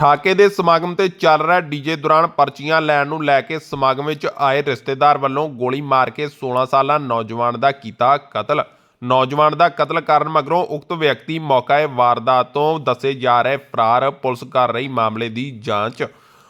ਠਾਕੇ ਦੇ ਸਮਾਗਮ ਤੇ ਚੱਲ ਰਿਹਾ ਡੀਜੇ ਦੌਰਾਨ ਪਰਚੀਆਂ ਲੈਣ ਨੂੰ ਲੈ ਕੇ ਸਮਾਗਮ ਵਿੱਚ ਆਏ ਰਿਸ਼ਤੇਦਾਰ ਵੱਲੋਂ ਗੋਲੀ ਮਾਰ ਕੇ 16 ਸਾਲਾ ਨੌਜਵਾਨ ਦਾ ਕੀਤਾ ਕਤਲ। ਨੌਜਵਾਨ ਦਾ ਕਤਲ ਕਰਨ ਮਗਰੋਂ ਉਕਤ ਵਿਅਕਤੀ ਮੌਕਾਏ ਵਾਰਦਾਤ ਤੋਂ ਦੱਸੇ ਜਾ ਰਹੇ ਫਰਾਰ ਪੁਲਿਸ ਕਰ ਰਹੀ ਮਾਮਲੇ ਦੀ ਜਾਂਚ।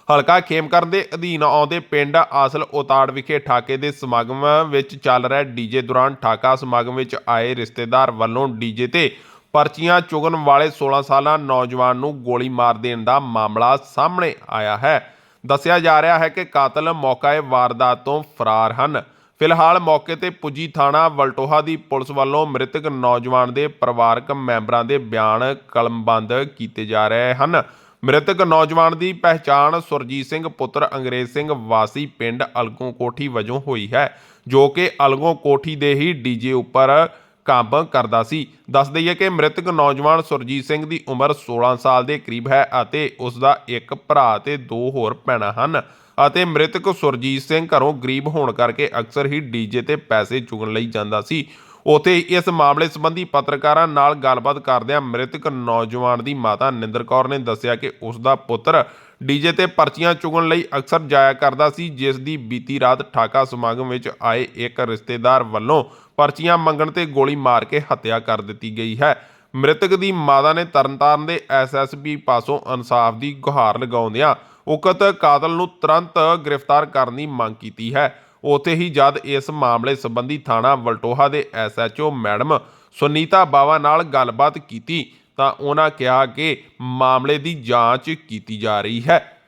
ਹਲਕਾ ਖੇਮਕਰਨ ਦੇ ਅਧੀਨ ਆਉਂਦੇ ਪਿੰਡ ਆਸਲ ਉਤਾੜ ਵਿਖੇ ਠਾਕੇ ਦੇ ਸਮਾਗਮ ਵਿੱਚ ਚੱਲ ਰਿਹਾ ਡੀਜੇ ਦੌਰਾਨ ਠਾਕਾ ਸਮਾਗਮ ਵਿੱਚ ਆਏ ਰਿਸ਼ਤੇਦਾਰ ਵੱਲੋਂ ਡੀਜੇ ਤੇ ਪਰਚੀਆਂ ਚੁਗਣ ਵਾਲੇ 16 ਸਾਲਾ ਨੌਜਵਾਨ ਨੂੰ ਗੋਲੀ ਮਾਰ ਦੇਣ ਦਾ ਮਾਮਲਾ ਸਾਹਮਣੇ ਆਇਆ ਹੈ। ਦੱਸਿਆ ਜਾ ਰਿਹਾ ਹੈ ਕਿ ਕਾਤਲ ਮੌਕਾਏ ਵਾਰਦਾਤ ਤੋਂ ਫਰਾਰ ਹਨ। ਫਿਲਹਾਲ ਮੌਕੇ ਤੇ ਪੁੱਜੀ ਥਾਣਾ ਵਲਟੋਹਾ ਦੀ ਪੁਲਿਸ ਵੱਲੋਂ ਮ੍ਰਿਤਕ ਨੌਜਵਾਨ ਦੇ ਪਰਿਵਾਰਕ ਮੈਂਬਰਾਂ ਦੇ ਬਿਆਨ ਕਲਮਬੰਦ ਕੀਤੇ ਜਾ ਰਹੇ ਹਨ। ਮ੍ਰਿਤਕ ਨੌਜਵਾਨ ਦੀ ਪਹਿਚਾਣ ਸੁਰਜੀਤ ਸਿੰਘ, ਪੁੱਤਰ ਅੰਗਰੇਜ਼ ਸਿੰਘ ਵਾਸੀ ਪਿੰਡ ਅਲਗੋਂ ਕੋਠੀ ਵਜੋਂ ਹੋਈ ਹੈ, ਜੋ ਕਿ ਅਲਗੋਂ ਕੋਠੀ ਦੇ ਹੀ ਡੀਜੇ ਉੱਪਰ ਕੰਮ ਕਰਦਾ ਸੀ। ਦੱਸ ਦਈਏ ਕਿ ਮ੍ਰਿਤਕ ਨੌਜਵਾਨ ਸੁਰਜੀਤ ਸਿੰਘ ਦੀ ਉਮਰ 16 ਸਾਲ ਦੇ ਕਰੀਬ ਹੈ ਅਤੇ ਉਸ ਦਾ ਇੱਕ ਭਰਾ ਤੇ ਦੋ ਹੋਰ ਭੈਣਾਂ ਹਨ ਅਤੇ ਮ੍ਰਿਤਕ ਸੁਰਜੀਤ ਸਿੰਘ ਘਰੋਂ ਗਰੀਬ ਹੋਣ ਕਰਕੇ ਅਕਸਰ ਹੀ ਡੀਜੇ ਤੇ ਪੈਸੇ ਚੁਗਣ ਲਈ ਜਾਂਦਾ ਸੀ। ਉਥੇ ਇਸ ਮਾਮਲੇ ਸੰਬੰਧੀ ਪੱਤਰਕਾਰਾਂ ਨਾਲ ਗੱਲਬਾਤ ਕਰਦਿਆਂ ਮ੍ਰਿਤਕ ਨੌਜਵਾਨ ਦੀ ਮਾਤਾ ਨਿੰਦਰ ਕੌਰ ਨੇ ਦੱਸਿਆ ਕਿ ਉਸ ਦਾ ਪੁੱਤਰ ਡੀਜੇ ਤੇ ਪਰਚੀਆਂ ਚੁਗਣ ਲਈ ਅਕਸਰ ਜਾਇਆ ਕਰਦਾ ਸੀ, ਜਿਸ ਦੀ ਬੀਤੀ ਰਾਤ ਠਾਕਾ ਸਮਾਗਮ ਵਿੱਚ ਆਏ ਇੱਕ ਰਿਸ਼ਤੇਦਾਰ ਵੱਲੋਂ ਪਰਚੀਆਂ ਮੰਗਣ ਤੇ ਗੋਲੀ ਮਾਰ ਕੇ ਹੱਤਿਆ ਕਰ ਦਿੱਤੀ ਗਈ ਹੈ। ਮ੍ਰਿਤਕ ਦੀ ਮਾਤਾ ਨੇ ਤਰਨਤਾਰਨ ਦੇ ਐਸਐਸਪੀ ਪਾਸੋਂ ਇਨਸਾਫ ਦੀ ਗੁਹਾਰ ਲਗਾਉਂਦਿਆਂ ਉਕਤ ਕਾਤਲ ਨੂੰ ਤੁਰੰਤ ਗ੍ਰਿਫਤਾਰ ਕਰਨ ਦੀ ਮੰਗ ਕੀਤੀ ਹੈ। ਉੱਥੇ ਹੀ ਜਦ ਇਸ ਮਾਮਲੇ ਸੰਬੰਧੀ ਥਾਣਾ ਵਲਟੋਹਾ ਦੇ ਐਸਐਚਓ ਮੈਡਮ ਸੁਨੀਤਾ ਬਾਵਾ ਨਾਲ ਗੱਲਬਾਤ ਕੀਤੀ ਤਾਂ ਉਹਨਾਂ ਕਿਹਾ ਕਿ ਮਾਮਲੇ ਦੀ ਜਾਂਚ ਕੀਤੀ ਜਾ ਰਹੀ ਹੈ।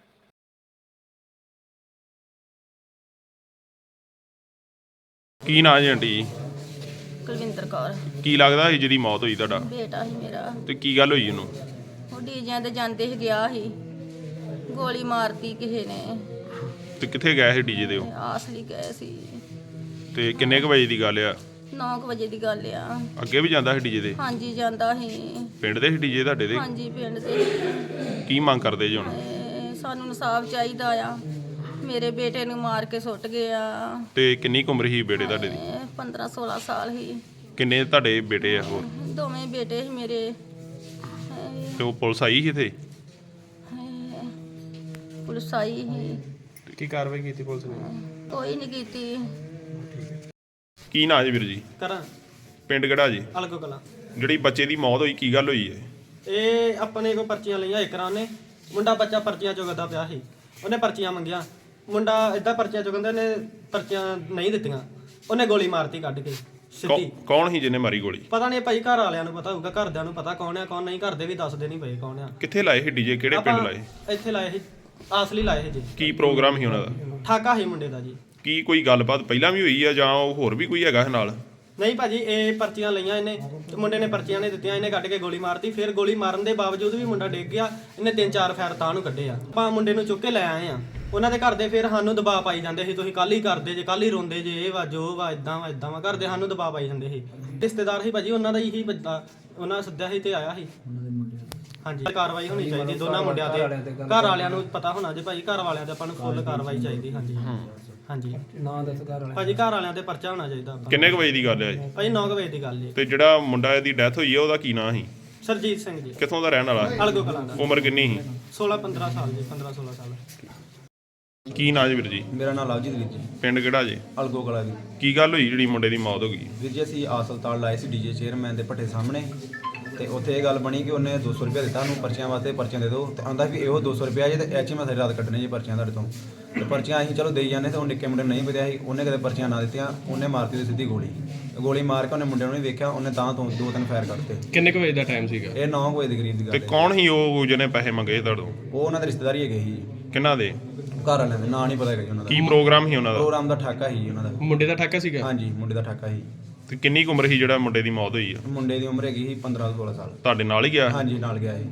ਕੀ ਨਾਂ ਜੀ ਆਂਟੀ? ਕੁਲਵਿੰਦਰ ਕੌਰ। ਕੀ ਲੱਗਦਾ ਸੀ ਜਿਹਦੀ ਮੌਤ ਹੋਈ ਤੁਹਾਡਾ? ਬੇਟਾ ਸੀ ਮੇਰਾ। ਤੇ ਕੀ ਗੱਲ ਹੋਈ ਉਹਨੂੰ? ਉਹ ਡੀਜਿਆਂ ਤੇ ਜਾਂਦੇ ਸੀ ਗਿਆ ਸੀ। ਗੋਲੀ ਮਾਰਤੀ ਕਿਸੇ ਨੇ। ਤੇ ਕਿੱਥੇ ਗਿਆ ਸੀ ਡੀਜੇ ਤੇ ਉਹ? ਆਸਲੀ ਗਏ ਸੀ। ਤੇ ਕਿੰਨੇ ਕੁ ਵਜੇ ਦੀ ਗੱਲ ਆ? 9 ਵਜੇ ਦੀ ਗੱਲ ਆ। ਅੱਗੇ ਵੀ ਜਾਂਦਾ ਸੀ ਡੀਜੇ ਤੇ? ਹਾਂਜੀ ਜਾਂਦਾ ਸੀ। ਪਿੰਡ ਦੇ ਸੀ ਡੀਜੇ ਤੁਹਾਡੇ ਦੇ? ਹਾਂਜੀ ਪਿੰਡ ਦੇ। ਕੀ ਮੰਗ ਕਰਦੇ ਜੀ ਹੁਣ? ਤੇ ਸਾਨੂੰ ਇਨਸਾਫ ਚਾਹੀਦਾ ਆ। ਮੇਰੇ ਬੇਟੇ ਨੂੰ ਮਾਰ ਕੇ ਸੁੱਟ ਗਿਆ ਤੇ ਕਿੰਨੀ ਕੁ ਉਮਰ ਸੀ ਬੇਟੇ ਤੁਹਾਡੇ ਦੀ? 15 16 ਸਾਲ ਹੀ ਕਿੰਨੇ ਤੁਹਾਡੇ ਬੇਟੇ ਆ ਹੋਰ? ਦੋਵੇਂ ਬੇਟੇ ਸੀ ਮੇਰੇ। ਹਾਏ, ਤੇ ਉਹ ਪੁਲਿਸ ਆਈ ਸੀ ਇੱਥੇ? ਹਾਏ, ਪੁਲਿਸ ਆਈ ਸੀ। ਕੀ ਕਾਰਵਾਈ ਕੀਤੀ ਪੁਲਿਸ ਨੇ? ਕੋਈ ਨਹੀਂ ਕੀਤੀ। ਕੀ ਨਾਂ ਜੀ ਵੀਰ ਜੀ? ਕਰਾਂ ਪਿੰਡ ਕਿਹੜਾ ਜੀ? ਅਲਗੋ ਕਲਾ। ਜਿਹੜੀ ਬੱਚੇ ਦੀ ਮੌਤ ਹੋਈ ਕੀ ਗੱਲ ਹੋਈ ਹੈ? ਇਹ ਆਪਣੇ ਕੋ ਪਰਚੀਆਂ ਲਈਆਂ ਇਕਰਾਂ ਨੇ। ਮੁੰਡਾ ਬੱਚਾ ਪਰਚੀਆਂ ਚੁਗਦਾ ਪਿਆ ਸੀ। ਉਹਨੇ ਪਰਚੀਆਂ ਮੰਗੀਆਂ। ਮੁੰਡਾ ਇਦਾਂ ਪਰਚੀਆਂ ਚੁਗੰਦੇ ਨੇ ਪਰਚੀਆਂ ਨਹੀਂ ਦਿੱਤੀਆਂ। ਉਹਨੇ ਗੋਲੀ ਮਾਰਤੀ ਕੱਢ ਕੇ ਸਿੱਧੀ। ਕੌ- ਕੌਣ ਸੀ ਜਿਹਨੇ ਮਾਰੀ ਗੋਲੀ? ਪਤਾ ਨਹੀਂ ਭਾਈ ਘਰ ਵਾਲਿਆਂ ਨੂੰ ਪਤਾ ਹੋਊਗਾ ਘਰਦਿਆਂ ਨੂੰ ਪਤਾ ਕੌਣ ਆ ਕੌਣ ਨਹੀਂ ਘਰ ਦੇ ਵੀ ਦੱਸਦੇ ਨਹੀਂ ਪਏ ਕੌਣ ਆ। ਕਿੱਥੇ ਲਾਏ ਸੀ ਡੀਜੇ? ਕਿਹੜੇ ਪਿੰਡ ਲਾਏ? ਇੱਥੇ ਲਾਏ ਸੀ ਆਸਲੀ ਲਾਏ ਸੀ ਜੀ। ਕੀ ਪ੍ਰੋਗਰਾਮ ਸੀ ਉਹਨਾਂ ਦਾ? ਠਾਕਾ ਸੀ ਮੁੰਡੇ ਦਾ ਜੀ। ਕੀ ਕੋਈ ਗੱਲਬਾਤ ਪਹਿਲਾਂ ਵੀ ਹੋਈ ਆ ਜਾਂ ਉਹ ਹੋਰ ਵੀ ਕੋਈ ਹੈਗਾ ਇਹ ਨਾਲ? ਨਹੀਂ ਭਾਜੀ ਇਹ ਪਰਚੀਆਂ ਲਈਆਂ ਇਹਨੇ ਤੇ ਮੁੰਡੇ ਨੇ ਪਰਚੀਆਂ ਨੇ ਦਿੱਤੀਆਂ ਇਹਨੇ ਕੱਢ ਕੇ ਗੋਲੀ ਮਾਰਤੀ। ਫਿਰ ਗੋਲੀ ਮਾਰਨ ਦੇ ਬਾਵਜੂਦ ਵੀ ਮੁੰਡਾ ਡਿੱਗ ਗਿਆ ਇਹਨੇ ਤਿੰਨ ਚਾਰ ਫੈਰ ਤਾਂ ਨੂੰ ਕੱਢੇ ਆ। ਆਪਾਂ ਮੁੰਡੇ ਨੂੰ ਚੁੱਕ ਕੇ ਲੈ ਆਏ ਆ। ਉਹਨਾਂ ਦੇ ਘਰ ਦੇ ਫਿਰ ਸਾਨੂੰ ਦਬਾਅ ਪਾਈ ਜਾਂਦੇ ਸੀ ਤੁਸੀਂ ਕੱਲ ਹੀ ਕਰਦੇ ਜੇ ਕੱਲ ਹੀ ਰੋਂਦੇ ਜੇ ਇਹ ਵਾ ਜੋ ਵਾ ਇਦਾਂ ਵਾ ਇਦਾਂ ਵਾ। ਘਰ ਦੇ ਸਾਨੂੰ ਦਬਾਅ ਪਾਈ ਜਾਂਦੇ ਸੀ। ਰਿਸ਼ਤੇਦਾਰ ਸੀ ਭਾਜੀ ਉਹਨਾਂ ਦਾ ਹੀ ਬੰਦਾ ਉਹਨਾਂ ਸੱਦਿਆ ਸੀ ਤੇ ਆਇਆ ਸੀ। ਹਾਂਜੀ ਕਾਰਵਾਈ ਹੋਣੀ ਚਾਹੀਦੀ ਦੋਨਾਂ ਮੁੰਡਿਆਂ ਤੇ। ਘਰ ਵਾਲਿਆਂ ਨੂੰ ਪਤਾ ਹੋਣਾ ਜੇ ਭਾਜੀ ਘਰ ਵਾਲਿਆਂ ਤੇ ਆਪਾਂ ਨੂੰ ਫੁੱਲ ਕਾਰਵਾਈ ਚਾਹੀਦੀ ਹਾਂਜੀ। ਹਾਂਜੀ। ਨਾਂ ਦੱਸ ਘਰ ਵਾਲਿਆਂ ਭਾਜੀ ਘਰ ਵਾਲਿਆਂ ਤੇ ਪਰਚਾ ਹੋਣਾ ਚਾਹੀਦਾ ਆਪਾਂ ਕਿੰਨੇ ਕੁ ਵਜੇ ਦੀ ਗੱਲ ਹੈ ਜੀ? ਭਾਜੀ 9 ਵਜੇ ਦੀ ਗੱਲ ਜੀ। ਤੇ ਜਿਹੜਾ ਮੁੰਡਾ ਦੀ ਡੈਥ ਹੋਈ ਹੈ ਉਹਦਾ ਕੀ ਨਾਂ ਸੀ? ਸਰਜੀਤ ਸਿੰਘ ਜੀ। ਕਿੱਥੋਂ ਦਾ ਰਹਿਣ ਵਾਲਾ ਹੈ? ਅਲਗੋ ਕਲਾਂ ਦਾ। ਉਮਰ ਕਿੰਨੀ ਸੀ? 16 15 ਸਾਲ ਜੀ 15 16 ਸਾਲ। ਕੀ ਨਾਂ ਜੀ ਵੀਰ ਜੀ? ਮੇਰਾ ਨਾਮ ਲਵਜੀਤ ਵੀਰ ਜੀ। ਪਿੰਡ ਕਿਹੜਾ ਜੀ? ਅਲਗੋ ਕਲਾ ਜੀ। ਕੀ ਗੱਲ ਹੋਈ ਜਿਹੜੀ ਮੁੰਡੇ ਦੀ ਮੌਤ ਹੋ ਗਈ? ਵੀਰ ਜੀ ਅਸੀਂ ਆਸਲਤਾਲ ਲਾਏ ਸੀ ਡੀਜੇ ਚੇਅਰਮੈਨ ਦੇ ਭੱਠੇ ਸਾਹਮਣੇ। ਤੇ ਉੱਥੇ ਇਹ ਗੱਲ ਬਣੀ ਕਿ ਉਹਨੇ 200 ਰੁਪਏ ਦਿੱਤਾ ਉਹਨੂੰ ਪਰਚੀਆਂ ਵਾਸਤੇ ਪਰਚੀਆਂ ਦੇ ਦਿਓ। ਤੇ ਆਂਦਾ ਵੀ ਇਹੋ 200 ਰੁਪਏ ਜੇ ਤੇ ਐਚ ਮੈਂ ਸਾਰੀ ਰਾਤ ਕੱਟਣੇ ਜੀ ਪਰਚੀਆਂ ਤੁਹਾਡੇ ਤੋਂ। ਤੇ ਪਰਚੀਆਂ ਅਸੀਂ ਚਲੋ ਦੇਈ ਜਾਂਦੇ ਤੇ ਉਹ ਨਿੱਕੇ ਮੁੰਡੇ ਨੂੰ ਨਹੀਂ ਪਤਾ ਸੀ ਉਹਨੇ ਕਦੇ ਪਰਚੀਆਂ ਨਾ ਦਿੱਤੀਆਂ ਉਹਨੇ ਮਾਰਤੀ ਉਹਦੀ ਸਿੱਧੀ ਗੋਲੀ। ਗੋਲੀ ਮਾਰ ਕੇ ਉਹਨੇ ਮੁੰਡੇ ਨੂੰ ਨਹੀਂ ਵੇਖਿਆ ਉਹਨੇ ਤਾਂ ਤੋਂ ਦੋ ਤਿੰਨ ਫਾਇਰ ਕੱਢਤੇ ਕਿੰਨੇ ਕੁ ਵਜੇ ਦਾ ਟਾਈਮ ਸੀਗਾ? ਇਹ 9 ਵਜੇ ਦੀ ਕਰੀਬ ਦੀ ਤੇ ਗੱਲ ਹੈ। ਕੌਣ ਸੀ ਉਹ ਜਿਹਨੇ ਪੈਸੇ ਮੰਗੇ ਸੀ ਤੁਹਾਡੇ ਤੋਂ? ਉਹ ਉਹਨਾਂ ਦੇ ਰਿਸ਼ਤੇਦਾਰੀ ਹੈਗੇ ਸੀ ਕਿਹਨਾਂ ਦੇ? ਘਰ ਵਾਲਿਆਂ ਦੇ ਨਾਂ ਨਹੀਂ ਪਤਾ ਹੈਗਾ ਜੀ ਉਹਨਾਂ ਦਾ। ਕੀ ਪ੍ਰੋਗਰਾਮ ਸੀ ਉਹਨਾਂ ਦਾ? ਪ੍ਰੋਗਰਾਮ ਦਾ ਠਾਕਾ ਸੀ ਉਹਨਾਂ ਦਾ। ਮੁੰਡੇ ਦਾ ਠਾਕਾ ਸੀਗਾ? ਹਾਂਜੀ ਮੁੰਡੇ ਦਾ ਠਾਕਾ ਸੀ। ਤੇ ਕਿੰਨੀ ਕੁ ਉਮਰ ਸੀ ਜਿਹੜਾ ਮੁੰਡੇ ਦੀ ਮੌਤ ਹੋਈ ਆ? ਮੁੰਡੇ ਦੀ ਉਮਰ ਹੈਗੀ ਸੀ 15 ਤੋਂ 16 ਸਾਲ। ਤੁਹਾਡੇ ਨਾਲ ਹੀ ਗਿਆ ਹਾਂਜੀ ਨਾਲ ਗਿਆ ਸੀ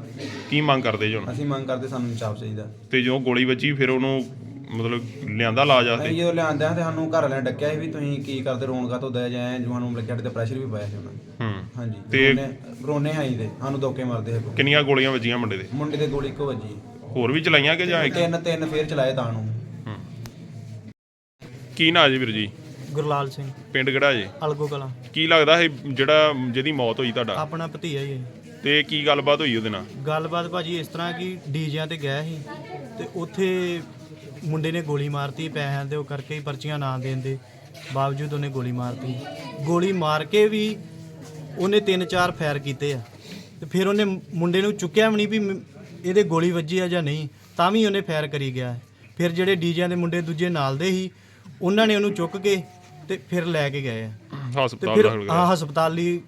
ਕੀ ਮੰਗ ਕਰਦੇ ਜੀ ਹੁਣ? ਅਸੀਂ ਮੰਗ ਕਰਦੇ ਸਾਨੂੰ ਇਨਸਾਫ ਚਾਹੀਦਾ। ਤੇ ਜੋ ਗੋਲੀ ਵੱਜੀ ਫਿਰ ਉਹਨੂੰ ਮਤਲਬ ਲਿਆਂਦਾ ਲਾਜ ਅਸੀਂ ਆਸਤੇ ਜਦੋਂ ਲਿਆਂਦੇ ਆ ਤੇ ਸਾਨੂੰ ਘਰ ਵਾਲਿਆਂ ਨੇ ਡੱਕਿਆ ਸੀ ਵੀ ਤੁਸੀਂ ਕੀ ਕਰਦੇ ਰੋਣਗਾ ਤੋਂ ਦਇਆ ਜਾਏ ਜੋ ਸਾਨੂੰ ਲੱਗਿਆ ਤੇ ਪ੍ਰੈਸ਼ਰ ਵੀ ਪਾਇਆ ਸੀ ਉਹਨਾਂ ਨੇ। ਹੂੰ। ਹਾਂਜੀ ਤੇ- ਰੋਨੇ ਰੋਨੇ ਆਈ ਦੇ ਸਾਨੂੰ ਧੋਕੇ ਮਾਰਦੇ ਸੀ। ਕਿੰਨੀਆਂ ਗੋਲੀਆਂ ਵੱਜੀਆਂ ਮੁੰਡੇ ਦੇ? ਮੁੰਡੇ ਦੇ ਗੋਲੀ ਇੱਕੋ ਵੱਜੀ। ਹੋਰ ਵੀ ਚਲਾਈਆਂ ਕਿ ਜਾਂ ਇੱਕ? ਤਿੰਨ ਤਿੰਨ ਫੇਰ ਚਲਾਏ ਤਾਂ ਨੂੰ। ਕੀ ਨਾਂ ਜੀ ਵੀਰ ਜੀ? ਗੁਰਲਾਲ ਸਿੰਘ। ਪਿੰਡ ਕਿਹੜਾ ਜੀ? ਅਲਗੋ ਕਲਾਂ। ਕੀ ਲੱਗਦਾ ਇਹ ਜਿਹੜਾ ਜਿਹਦੀ ਮੌਤ ਹੋਈ ਤੁਹਾਡਾ? ਆਪਣਾ ਭਤੀਆ ਹੀ ਹੈ ਤੇ ਕੀ ਗੱਲਬਾਤ ਹੋਈ ਉਹਦੇ ਨਾਲ? ਗੱਲਬਾਤ ਭਾਜੀ ਇਸ ਤਰ੍ਹਾਂ ਕਿ ਡੀਜਿਆਂ ਤੇ ਗਿਆ ਸੀ ਤੇ ਉੱਥੇ ਮੁੰਡੇ ਨੇ ਗੋਲੀ ਮਾਰਤੀ ਪੈਸਿਆਂ ਦੇ ਉਹ ਕਰਕੇ ਹੀ ਪਰਚੀਆਂ ਨਾ ਦੇਣ ਦੇ ਬਾਵਜੂਦ ਉਹਨੇ ਗੋਲੀ ਮਾਰਤੀ। ਗੋਲੀ ਮਾਰ ਕੇ ਵੀ ਉਹਨੇ ਤਿੰਨ ਚਾਰ ਫਾਇਰ ਕੀਤੇ ਆ। ਤੇ ਫਿਰ ਉਹਨੇ ਮੁੰਡੇ ਨੂੰ ਚੁੱਕਿਆ ਵੀ ਨਹੀਂ ਵੀ ਮ- ਇਹਦੇ ਗੋਲੀ ਵੱਜੀ ਆ ਜਾਂ ਨਹੀਂ ਤਾਂ ਵੀ ਉਹਨੇ ਫਾਇਰ ਕਰੀ ਗਿਆ। ਫਿਰ ਜਿਹੜੇ ਡੀਜਿਆਂ ਦੇ ਮੁੰਡੇ ਦੂਜੇ ਨਾਲ ਦੇ ਸੀ ਉਹਨਾਂ ਨੇ ਉਹਨੂੰ ਚੁੱਕ ਕੇ ਤੇ ਫਿਰ ਲੈ ਕੇ ਗਏ ਆ। ਤੇ ਹਸਪਤਾਲ ਫਿਰ ਦਾਖਲ ਹਾਂ ਹਸਪਤਾਲ ਲਈ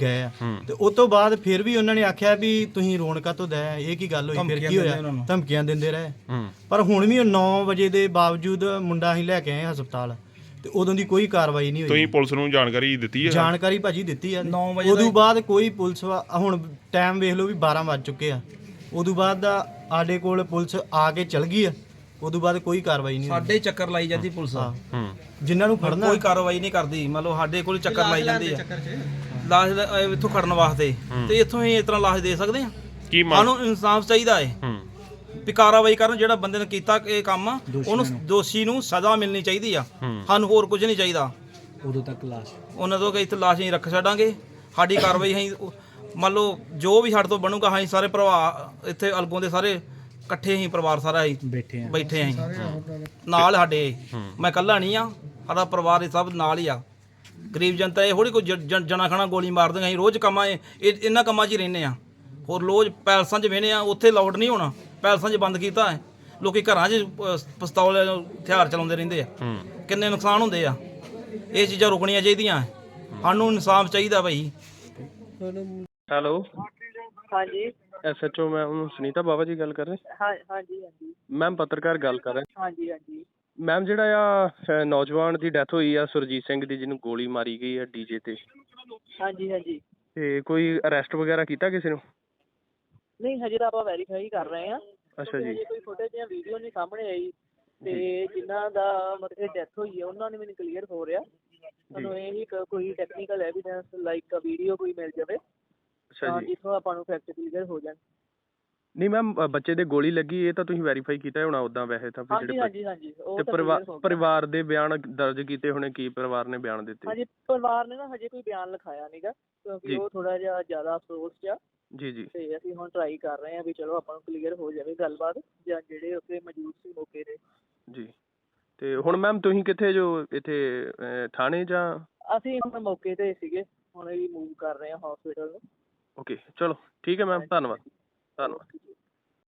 ਗਏ ਆ। ਤੇ ਉਸ ਤੋਂ ਬਾਅਦ ਫਿਰ ਵੀ ਉਹਨਾਂ ਨੇ ਆਖਿਆ ਵੀ ਤੁਸੀਂ ਰੋਣਕਾ ਤੋਂ ਦਇਆ ਇਹ ਕੀ ਗੱਲ ਹੋਈ ਫਿਰ ਕੀ ਹੋਇਆ? ਧਮਕੀਆਂ ਦਿੰਦੇ ਰਹੇ। ਪਰ ਹੁਣ ਵੀ ਉਹ 9 ਵਜੇ ਦੇ ਬਾਵਜੂਦ ਮੁੰਡਾ ਅਸੀਂ ਲੈ ਕੇ ਆਏ ਹਸਪਤਾਲ। ਤੇ ਉਦੋਂ ਦੀ ਕੋਈ ਕਾਰਵਾਈ ਨਹੀਂ ਹੋਈ। ਤੁਸੀਂ ਪੁਲਿਸ ਨੂੰ ਜਾਣਕਾਰੀ ਦਿੱਤੀ ਹੈ? ਜਾਣਕਾਰੀ ਭਾਜੀ ਦਿੱਤੀ ਆ। ਉਦੋਂ ਬਾਅਦ ਕੋਈ ਪੁਲਿਸ ਵਾ- ਹੁਣ ਟਾਈਮ ਵੇਖ ਲਓ ਵੀ 12 ਵੱਜ ਚੁੱਕੇ ਆ। ਉਦੋਂ ਬਾਅਦ ਦਾ ਸਾਡੇ ਕੋਲ ਪੁਲਿਸ ਆ ਕੇ ਚਲ ਗਈ ਆ। ਉਦੋਂ ਬਾਅਦ ਕੋਈ ਕਾਰਵਾਈ ਨਹੀਂ ਸਾਡੇ ਚੱਕਰ ਲਾਈ ਜਾਂਦੀ ਪੁਲਿਸ। ਹਾਂ। ਹੂੰ। ਜਿਨ੍ਹਾਂ ਨੂੰ ਫੜਨਾ ਕੋਈ ਕਾਰਵਾਈ ਨਹੀਂ ਕਰਦੀ। ਮੰਨ ਲਓ ਸਾਡੇ ਕੋਲ ਚੱਕਰ ਲਾਈ ਜਾਂਦੀ ਆ। ਲਾਸ਼ ਦਾ- ਅਹ ਇੱਥੋਂ ਖੜਨ ਵਾਸਤੇ। ਤੇ ਇੱਥੋਂ ਹੀ ਇਸ ਤਰ੍ਹਾਂ ਲਾਸ਼ ਦੇ ਸਕਦੇ ਆ ਕੀ ਮੰਗ? ਸਾਨੂੰ ਇਨਸਾਫ ਚਾਹੀਦਾ ਏ ਹੂੰ। ਵੀ ਕਾਰਵਾਈ ਕਰਨ ਜਿਹੜਾ ਬੰਦੇ ਨੇ ਕੀਤਾ ਇਹ ਕੰਮ ਉਹਨੂੰ ਦੋਸ਼ੀ ਨੂੰ ਸਜ਼ਾ ਮਿਲਣੀ ਚਾਹੀਦੀ ਆ। ਸਾਨੂੰ ਹੋਰ ਕੁਝ ਨਹੀਂ ਚਾਹੀਦਾ। ਉਦੋਂ ਤੱਕ ਲਾਸ਼। ਉਹਨਾਂ ਤੋਂ ਕਿ ਇੱਥੇ ਲਾਸ਼ ਹੀ ਰੱਖ ਛੱਡਾਂਗੇ। ਸਾਡੀ ਕਾਰਵਾਈ ਉਹ- ਮੰਨ ਲਓ ਜੋ ਵੀ ਸਾਡੇ ਤੋਂ ਬਣੂਗਾ ਅਸੀਂ ਸਾਰੇ ਭਰਾ ਇੱਥੇ ਅਲਗੋਂ ਦੇ ਸਾਰੇ ਇਕੱਠੇ ਹੀ ਪਰਿਵਾਰ ਸਾਰਾ ਹੀ ਬੈਠੇ ਆ। ਬੈਠੇ ਆਂ ਨਾਲ ਸਾਡੇ ਮੈਂ ਇਕੱਲਾ ਨਹੀਂ ਆ ਸਾਡਾ ਪਰਿਵਾਰ ਇਹ ਸਭ ਨਾਲ ਹੀ ਆ। ਗਰੀਬ ਜਨਤਾ ਇਹ ਥੋੜੀ ਕੋਈ ਜ- ਜਣਾ ਖਣਾ ਗੋਲੀ ਮਾਰ ਦਿੰਦੇ ਅਸੀਂ ਰੋਜ਼ ਕੰਮਾਂ ਇਹ ਇਹ- ਇਹਨਾਂ ਕੰਮਾਂ 'ਚ ਹੀ ਰਹਿੰਦੇ ਆ। ਹੋਰ ਰੋਜ਼ ਪੈਲਸਾਂ 'ਚ ਵੇਨੇ ਆ ਉੱਥੇ ਲਾਊਡ ਨਹੀਂ ਹੋਣਾ ਪੈਲਸਾਂ 'ਚ ਬੰਦ ਕੀਤਾ ਹੈ। ਲੋਕੀ ਘਰਾਂ 'ਚ ਅਹ, ਪਿਸਤੌਲ ਹਥਿਆਰ ਚਲਾਉਂਦੇ ਰਹਿੰਦੇ ਆ। ਕਿੰਨੇ ਨੁਕਸਾਨ ਹੁੰਦੇ ਆ। ਇਹ ਚੀਜ਼ਾਂ ਰੁਕਣੀਆਂ ਚਾਹੀਦੀਆਂ। ਸਾਨੂੰ ਇਨਸਾਫ ਚਾਹੀਦਾ ਭਾਈ ਹੈਲੋ। ਹਾਂਜੀ। ਐਸਐਚਓ ਮੈਮ ਸੁਨੀਤਾ ਬਾਬਾ ਜੀ ਗੱਲ ਕਰ ਰਹੇ। ਹਾਂ ਹਾਂਜੀ ਹਾਂਜੀ। ਮੈਮ ਪੱਤਰਕਾਰ ਗੱਲ ਕਰ ਰਹੇ। ਹਾਂਜੀ ਹਾਂਜੀ। ਮੈਮ ਜਿਹੜਾ ਆ ਨੌਜਵਾਨ ਦੀ ਡੈਥ ਹੋਈ ਆ ਸੁਰਜੀਤ ਸਿੰਘ ਦੀ ਜਿਹਨੂੰ ਗੋਲੀ ਮਾਰੀ ਗਈ ਆ ਡੀਜੇ ਤੇ। ਹਾਂਜੀ ਹਾਂਜੀ। ਤੇ ਕੋਈ ਅਰੈਸਟ ਵਗੈਰਾ ਕੀਤਾ ਕਿਸੇ ਨੂੰ? ਨਹੀਂ ਹਜੇ ਤਾਂ ਆਪਾਂ ਵੈਰੀਫਾਈ ਕਰ ਰਹੇ ਆ ਅੱਛਾ ਜੀ। ਹਜੇ ਕੋਈ ਫੁਟੇਜ ਜਾਂ ਵੀਡੀਓ ਨਹੀਂ ਸਾਹਮਣੇ ਆਈ। ਤੇ ਜਿਨ੍ਹਾਂ ਦਾ ਮਤਲਬ ਡੈਥ ਹੋਈ ਹੈ ਉਹਨਾਂ ਨੇ ਮੈਨੂੰ ਕਲੀਅਰ ਹੋ ਰਿਹਾ। ਤੁਹਾਨੂੰ ਇਹ ਹੀ ਕ- ਕੋਈ ਟੈਕਨੀਕਲ ਐਵੀਡੈਂਸ ਲਾਈਕ ਵੀਡੀਓ ਕੋਈ ਮਿਲ ਜਾਵੇ। ਅੱਛਾ ਤਾਂ ਜੀ। ਜਿੱਥੋਂ ਆਪਾਂ ਨੂੰ ਫੈਕਟ ਕਲੀਅਰ ਹੋ ਜਾਣ। ਨਹੀਂ ਮੈਮ ਬੱਚੇ ਦੇ ਗੋਲੀ ਲੱਗੀ ਇਹ ਤਾਂ ਤੁਸੀਂ ਵੈਰੀਫਾਈ ਕੀਤਾ ਹੋਣਾ ਉਦਾਂ ਵੈਸੇ ਤਾਂ ਵੀ ਹਾਂਜੀ ਜਿਹੜੇ ਹਾਂਜੀ ਹਾਂਜੀ ਉਹ ਤੇ ਤਾਂ ਪਰਿਵਾਰ clear ਹੋ ਗਿਆ। ਪਰਿਵਾਰ ਦੇ ਬਿਆਨ ਦਰਜ ਕੀਤੇ ਹੋਣੇ ਕੀ ਪਰਿਵਾਰ ਨੇ ਬਿਆਨ ਦਿੱਤੇ? ਹਾਂਜੀ ਪਰਿਵਾਰ ਨੇ ਨਾ ਹਜੇ ਕੋਈ ਬਿਆਨ ਲਿਖਾਇਆ ਨਹੀਂਗਾ ਕਿਉਂਕਿ। ਉਹ ਥੋੜਾ ਜਿਹਾ ਜ਼ਿਆਦਾ ਅਫਸੋਸ ਚ ਆ। ਜੀ ਜੀ। ਤੇ ਅਸੀਂ ਹੁਣ ਟਰਾਈ ਕਰ ਰਹੇ ਹਾਂ ਵੀ ਚਲੋ ਆਪਾਂ ਨੂੰ ਕਲੀਅਰ ਹੋ ਜਾਵੇ ਗੱਲਬਾਤ ਜਾਂ ਜਿਹੜੇ ਉੱਥੇ ਮੌਜੂਦ ਸੀ ਮੌਕੇ ਤੇ। ਜੀ। ਤੇ ਹੁਣ ਮੈਮ ਤੁਸੀਂ ਕਿੱਥੇ ਜੋ ਇੱਥੇ ਥਾਣੇ ਜਾਂ ਅਸੀਂ ਹੁਣ ਮੌਕੇ ਤੇ ਸੀਗੇ ਹੁਣ ਵੀ ਮੂਵ ਕਰ ਰਹੇ ਹਾਂ ਹਸਪੀਟਲ ਨੂੰ। ਓਕੇ ਚਲੋ ਠੀਕ ਹੈ ਮੈਮ ਧੰਨਵਾਦ ਧੰਨਵਾਦ।